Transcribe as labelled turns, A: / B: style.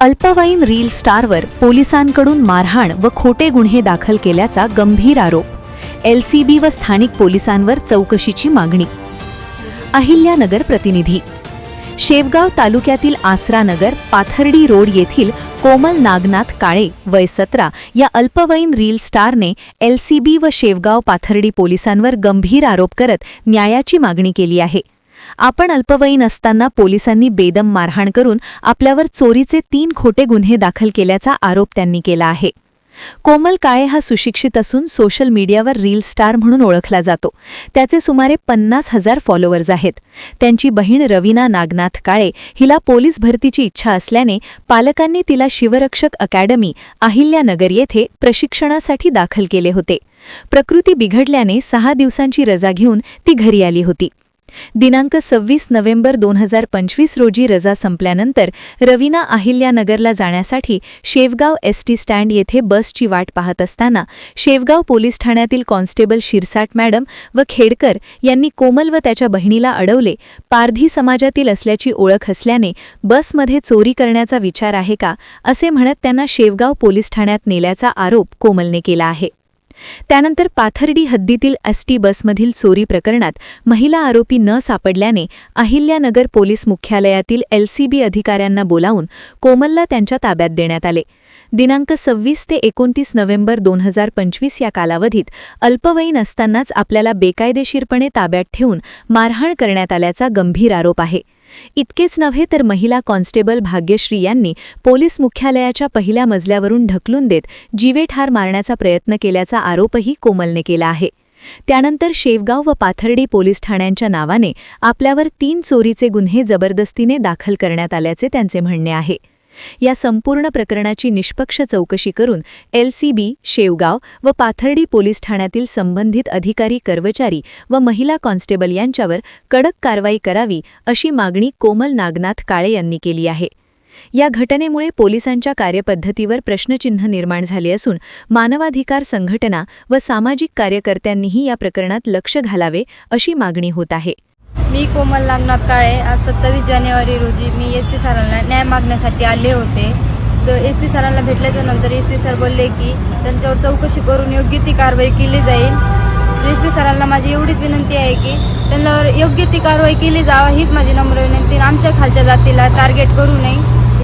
A: अल्पवयीन रील स्टारवर पोलिसांकडून मारहाण व खोटे गुन्हे दाखल केल्याचा गंभीर आरोप. एलसीबी व स्थानिक पोलिसांवर चौकशीची मागणी. अहिल्यानगर प्रतिनिधी. शेवगाव तालुक्यातील आसरानगर पाथर्डी रोड येथील कोमल नागनाथ काळे वय सतरा या अल्पवयीन रील स्टारने एलसीबी व शेवगाव पाथर्डी पोलिसांवर गंभीर आरोप करत न्यायाची मागणी केली आहे. आपण अल्पवयीन असताना पोलिसांनी बेदम मारहाण करून आपल्यावर चोरीचे तीन खोटे गुन्हे दाखल केल्याचा आरोप त्यांनी केला आहे. कोमल काळे हा सुशिक्षित असून सोशल मीडियावर रील स्टार म्हणून ओळखला जातो. त्याचे सुमारे पन्नास हजार फॉलोअर्स आहेत. त्यांची बहीण रवीना नागनाथ काळे हिला पोलीस भरतीची इच्छा असल्याने पालकांनी तिला शिवरक्षक अकॅडमी अहिल्यानगर येथे प्रशिक्षणासाठी दाखल केले होते. प्रकृती बिघडल्याने सहा दिवसांची रजा घेऊन ती घरी आली होती. दिनांक सव्वीस नोव्हेंबर दोन हजार पंचवीस रोजी रजा संपल्यानंतर रवीना अहिल्यानगरला जाण्यासाठी शेवगाव एसटी स्टँड येथे बसची वाट पाहत असताना शेवगाव पोलीस ठाण्यातील कॉन्स्टेबल शिरसाट मॅडम व खेडकर यांनी कोमल व त्याच्या बहिणीला अडवले. पारधी समाजातील असल्याची ओळख असल्याने बसमध्ये चोरी करण्याचा विचार आहे का असे म्हणत त्यांना शेवगाव पोलीस ठाण्यात नेल्याचा आरोप कोमलने केला आहे. त्यानंतर पाथर्डी हद्दीतील एसटी बसमधील चोरी प्रकरणात महिला आरोपी न सापडल्याने अहिल्यानगर पोलीस मुख्यालयातील एलसीबी अधिकाऱ्यांना बोलावून कोमलला त्यांच्या ताब्यात देण्यात आले. दिनांक सव्वीस ते एकोणतीस नोव्हेंबर दोन हजार पंचवीस या कालावधीत अल्पवयीन असतानाच आपल्याला बेकायदेशीरपणे ताब्यात ठेवून मारहाण करण्यात आल्याचा गंभीर आरोप आहे. इतकेच नव्हे तर महिला कॉन्स्टेबल भाग्यश्री यांनी पोलीस मुख्यालयाच्या पहिल्या मजल्यावरून ढकलून देत जीवेठार मारण्याचा प्रयत्न केल्याचा आरोपही कोमलने केला आहे. त्यानंतर शेवगाव व पाथर्डी पोलीस ठाण्यांच्या नावाने आपल्यावर तीन चोरीचे गुन्हे जबरदस्तीने दाखल करण्यात आल्याचे त्यांचे म्हणणे आहे. या संपूर्ण प्रकरणाची निष्पक्ष चौकशी करून एलसीबी शेवगाव व पाथर्डी पोलीस ठाण्यातील संबंधित अधिकारी कर्मचारी व महिला कॉन्स्टेबल यांच्यावर कडक कारवाई करावी अशी मागणी कोमल नागनाथ काळे यांनी केली आहे. या घटनेमुळे पोलिसांच्या कार्यपद्धतीवर प्रश्नचिन्ह निर्माण झाले असून मानवाधिकार संघटना व सामाजिक कार्यकर्त्यांनीही या प्रकरणात लक्ष घालावे अशी मागणी होत आहे.
B: मी कोमल नागनाथ काळे. आज सत्तावीस जानेवारी रोजी मी एस पी सरांना न्याय मागण्यासाठी आले होते. तर एस पी सरांना भेटल्याच्या नंतर एस पी सर बोलले की त्यांच्यावर चौकशी करून योग्य ती कारवाई केली जाईल. एस पी सरांना माझी एवढीच विनंती आहे की त्यांच्यावर योग्य ती कारवाई केली जावा हीच माझी नम्र विनंती आमच्या खालच्या जातीला टार्गेट करू नये.